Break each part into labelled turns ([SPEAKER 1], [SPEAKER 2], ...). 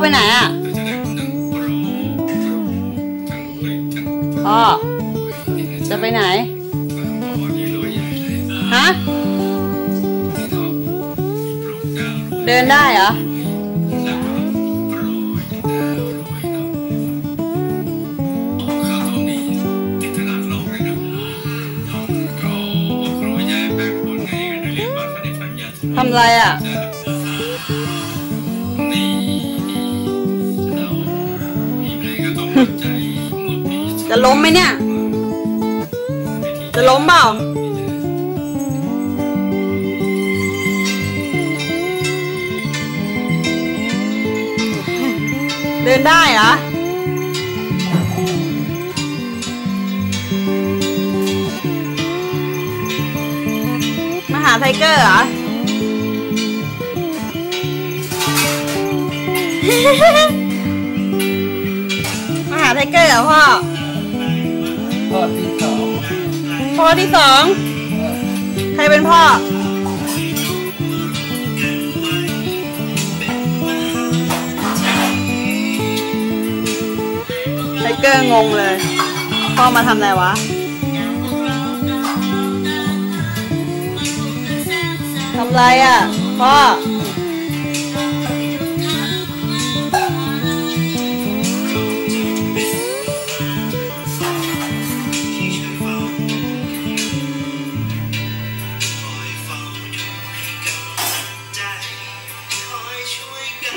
[SPEAKER 1] ไปไหนอะ พ่อ จะไปไหน ฮะ เดินได้เหรอทำไรอะ จะล้มไหมเนี่ย จะล้มเปล่าเดินได้เหรอมาหาไทเกอร์เหรอมาหาไทเกอร์เหรอพ่อ
[SPEAKER 2] ข้อที่สอง
[SPEAKER 1] พ่อที่สองใครเป็นพ่อ ไทเกอร์งงเลย พ่อมาทำอะไรวะทำไรอะ พ่อ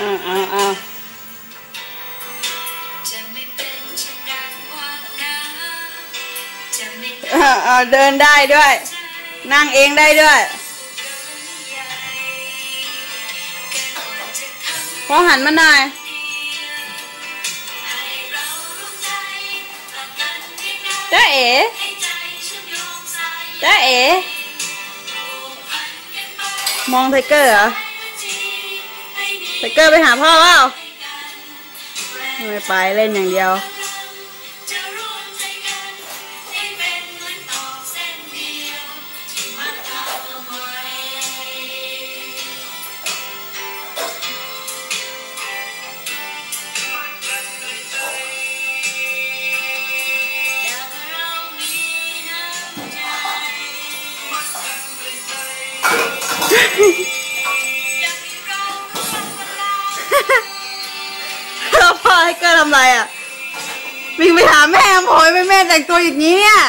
[SPEAKER 1] อ้าวอ้าวอ้าว
[SPEAKER 3] เป็นเช่นดังความน้ำจะไม่ต
[SPEAKER 1] อ้าวอ้าวเดินได้ด้วย นั่งเองได้ด้วยพอหันมาหน่อย
[SPEAKER 3] เราร่วมใจผลักดันให้ได้
[SPEAKER 1] จ้าเอ๋
[SPEAKER 3] ให้ใจเชื่อมโยงสาย
[SPEAKER 1] จ้าเอ๋มองไทเกอร์เหรอ
[SPEAKER 3] จีให้มี
[SPEAKER 1] ไทเกอร์ไปหาพ่อเปล่าไม่ไปเล่นอย่างเดียว แล้วพ่อไทเกอร์ทำไรอะวิ่งไปหาแม่โอยไปแม่แต่งตัวอย่างนี้เนี่ย